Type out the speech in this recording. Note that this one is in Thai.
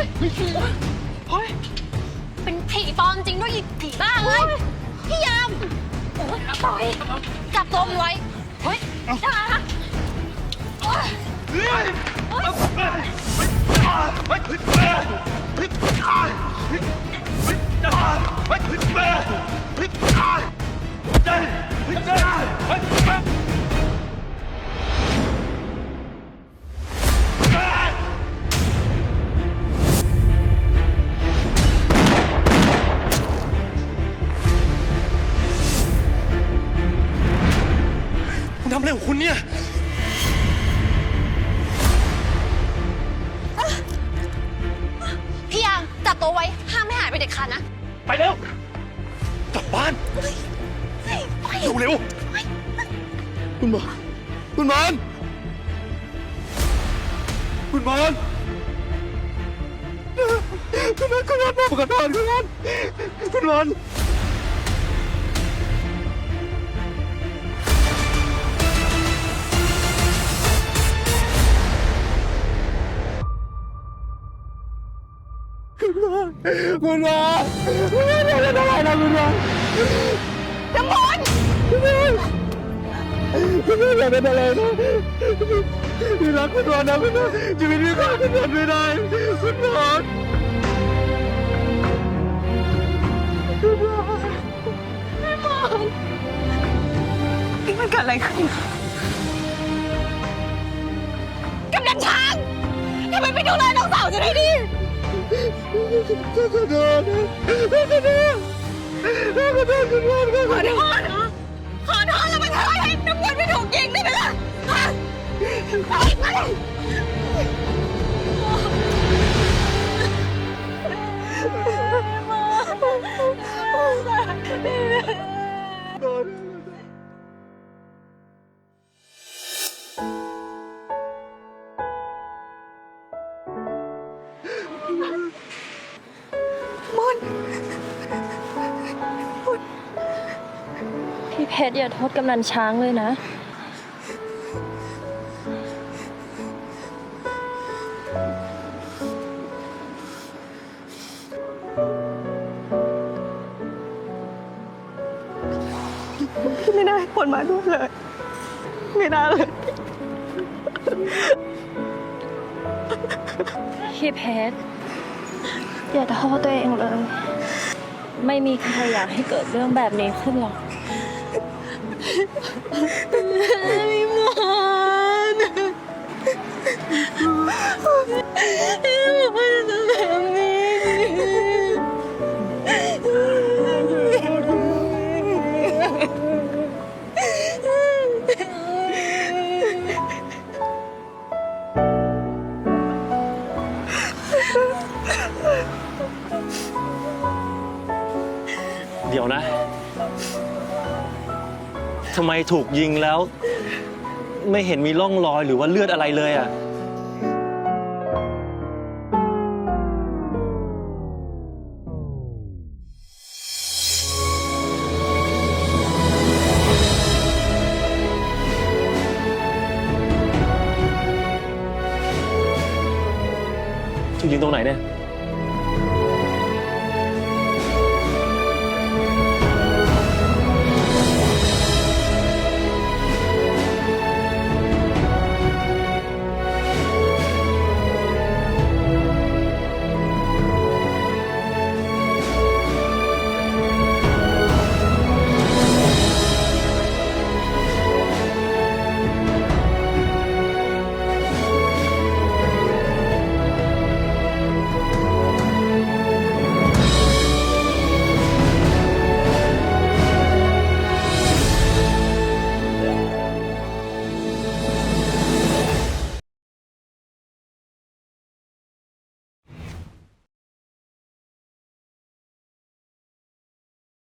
ฮ้ยเฮ้ยเป็นผีปลอมจริงด้วยอีผีบ้าเลยพี่ยามปล่อยจับตัวมันไว้เฮ้ยอย่าโอ๊ยคุณท อะไรของคุณเนี่ย พี่ยามจับตัวไว้ ห้ามไม่หายไปเด็ดขาดนะ ไปเร็ว กลับบ้านเร็วเร็วคุณหมอคุณหมอนคุณหมอนคุณหมอนคุณหมอนผมขอโทษคุณหมอนคุณหมอน คุณหมอคุณหมอคุณหมออย่าเป็นอะไรนะคุณหมอน้ำมนต์คุณหมอคุณหมออย่าเป็นอะไรนะพี่รักคุณหมอนะคุณหมอชีวิตพี่ขาดคุณหมอไม่ได้คุณหมอคุณหมอนี่มันเกิดอะไรขึ้นกำนันช้างทำไมไม่ดูแลน้องสาวจะได้ดี ขอโทษนะขอโทษขอโทษคุณหมอขอขอโทษษนะขอโทษแล้วมันทำให้น้ำเงินไม่ถูกยิงได้ไหมล่ะ เพชรอย่าโทษกำนันช้างเลยนะ พี่ไม่ได้ให้คนมาด้วยเลย ไม่น่าเลย พี่เพชรอย่าโทษตัวเองเลย ไม่มีใครอยากให้เกิดเรื่องแบบนี้ขึ้นหรอก พี่มอนพี่มอนจะทำนี้เดี๋ยวนะำไมถูกยิงแล้ว ไม่เห็นมีร่องรอยหรือว่าเลือดอะไรเลยอะ ถูกยิงตรงไหนเนี่ย